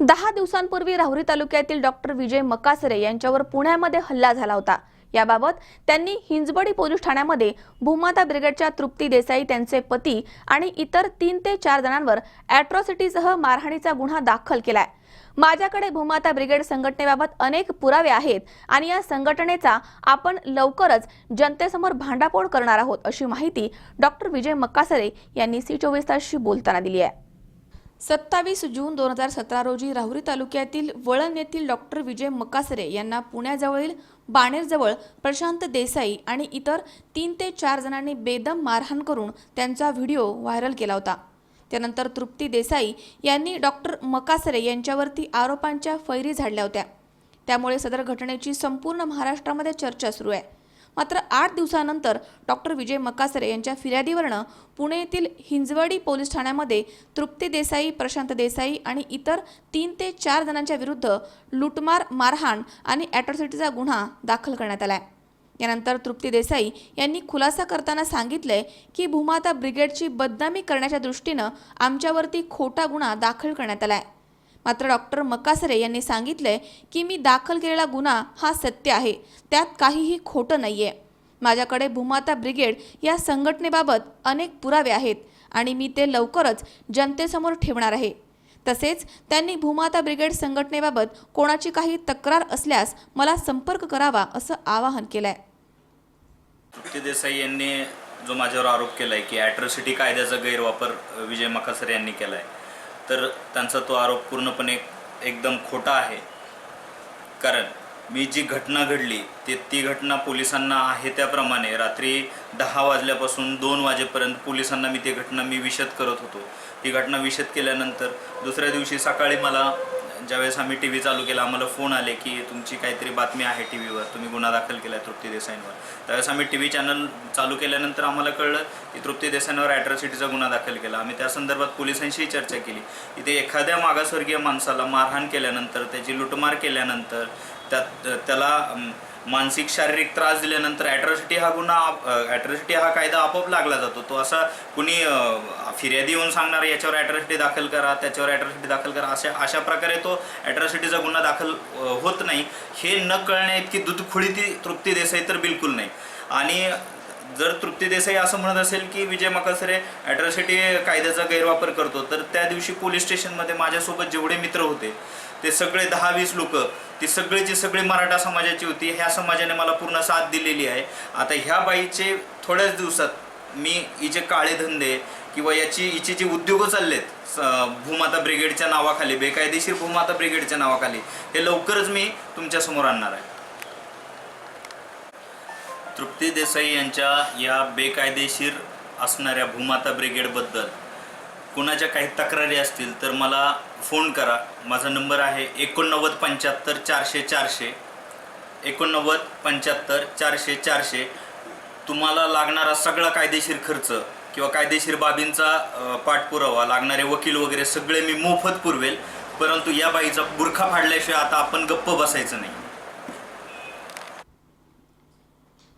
दहा दिवसांपूर्वी राहुरी तालुक्यातील डॉक्टर विजय मकासरे यांच्यावर पुण्यामध्ये हल्ला झाला होता. याबाबत त्यांनी हिंजबडी पोलीस ठाण्यामध्ये भूमाता ब्रिगेडच्या तृप्ती देसाई त्यांचे पती आणि इतर तीन ते चार जणांवर अॅट्रॉसिटीसह मारहाणीचा गुन्हा दाखल केलाय. माझ्याकडे भूमाता ब्रिगेड संघटनेबाबत अनेक पुरावे आहेत आणि या संघटनेचा आपण लवकरच जनतेसमोर भांडाफोड करणार आहोत अशी माहिती डॉक्टर विजय मक्कासरे यांनी सी चोवीस तासशी बोलताना दिली आहे. सत्तावीस जून दोन हजार सतरा रोजी राहुरी तालुक्यातील वळण येथील डॉक्टर विजय मकासरे यांना पुण्याजवळील बाणेरजवळ प्रशांत देसाई आणि इतर तीन ते चार जणांनी बेदम मारहाण करून त्यांचा व्हिडिओ व्हायरल केला होता. त्यानंतर तृप्ती देसाई यांनी डॉक्टर मकासरे यांच्यावरती आरोपांच्या फैरी झाडल्या होत्या. त्यामुळे सदर घटनेची संपूर्ण महाराष्ट्रामध्ये चर्चा सुरू आहे. मात्र आठ दिवसानंतर डॉक्टर विजय मकासरे यांच्या फिर्यादीवरनं पुणे येथील हिंजवडी पोलीस ठाण्यामध्ये तृप्ती देसाई प्रशांत देसाई आणि इतर तीन ते चार जणांच्या विरुद्ध लुटमार मारहाण आणि ॲट्रॉसिटीचा गुन्हा दाखल करण्यात आला आहे यानंतर तृप्ती देसाई यांनी खुलासा करताना सांगितलंय की भूमाता ब्रिगेडची बदनामी करण्याच्या दृष्टीनं आमच्यावरती खोटा गुन्हा दाखल करण्यात आला आहे मात्र डॉक्टर मकासरे यांनी सांगितलंय की मी दाखल केलेला गुन्हा हा सत्य आहे. त्यात काहीही खोटं नाही आहे माझ्याकडे भूमाता ब्रिगेड या संघटनेबाबत अनेक पुरावे आहेत आणि मी ते लवकरच जनतेसमोर ठेवणार आहे. तसेच त्यांनी भूमाता ब्रिगेड संघटनेबाबत कोणाची काही तक्रार असल्यास मला संपर्क करावा असं आवाहन केलंय. तृप्ती देसाई यांनी जो माझ्यावर आरोप केला आहे की ॲट्रॉसिटी कायद्याचा गैरवापर विजय मकासरे यांनी केला आहे तर त्यांचा तो आरोप पूर्णपणे एकदम खोटा आहे. कारण मी जी घटना घडली ते ती घटना पोलिसांना आहे त्याप्रमाणे रात्री दहा वाजल्यापासून दोन वाजेपर्यंत पोलिसांना मी ती घटना मी विषद करत होतो. ती घटना विषद केल्यानंतर दुसऱ्या दिवशी सकाळी मला ज्यावेळेस आम्ही टी व्ही चालू केला आम्हाला फोन आले की तुमची काहीतरी बातमी आहे टी व्हीवर तुम्ही गुन्हा दाखल केला आहे तृप्ती देसाईंवर. त्यावेळेस आम्ही टी व्ही चॅनल चालू केल्यानंतर आम्हाला कळलं की तृप्ती देसाईंवर ॲट्रॉसिटीचा गुन्हा दाखल केला. आम्ही त्या संदर्भात पोलिसांशीही चर्चा केली. इथे एखाद्या मागासवर्गीय माणसाला मारहाण केल्यानंतर त्याची लुटमार केल्यानंतर त्यात त्याला मानसिक शारीरिक त्रास दिल्यानंतर ॲट्रॉसिटी हा गुन्हा ॲट्रॉसिटी हा कायदा आपोआप लागला जातो. तो असा कुणी फिर्यादी येऊन सांगणार याच्यावर ॲट्रॉसिटी दाखल करा त्याच्यावर ॲट्रॉसिटी दाखल करा अशा अशा प्रकारे तो ॲट्रॉसिटीचा गुन्हा दाखल होत नाही. हे न कळण्या इतकी दुधखुळी ती तृप्ती देसाई तर बिलकुल नाही. आणि जर तृप्ती देसाई असं म्हणत असेल की विजय मकासरे ॲट्रॉसिटी कायद्याचा गैरवापर करतो तर त्या दिवशी पोलीस स्टेशनमध्ये माझ्यासोबत जेवढे मित्र होते ते सगळे दहा वीस लोक ती सगळीची सगळी मराठा समाजाची होती ह्या समाजाने मला पूर्ण साथ दिलेली आहे. आता ह्या बाईचे थोड्याच दिवसात मी हिचे काळे धंदे किंवा याची हिचे जे उद्योग चाललेत स- भूमाता ब्रिगेडच्या नावाखाली बेकायदेशीर भूमाता ब्रिगेडच्या नावाखाली हे लवकरच मी तुमच्यासमोर आणणार आहे. तृप्ती देसाई यांच्या या बेकायदेशीर असणाऱ्या भूमाता ब्रिगेडबद्दल कुणाच्या काही तक्रारी असतील तर मला फोन करा. माझा नंबर आहे एकोणनव्वद पंच्याहत्तर चारशे चारशे. एकोणनव्वद पंच्याहत्तर चारशे चारशे. तुम्हाला लागणारा सगळा कायदेशीर खर्च किंवा कायदेशीर बाबींचा पाठपुरावा लागणारे वकील वगैरे सगळे मी मोफत पुरवेल. परंतु या बाईचा बुरखा फाडल्याशिवाय आता आपण गप्प बसायचं नाही.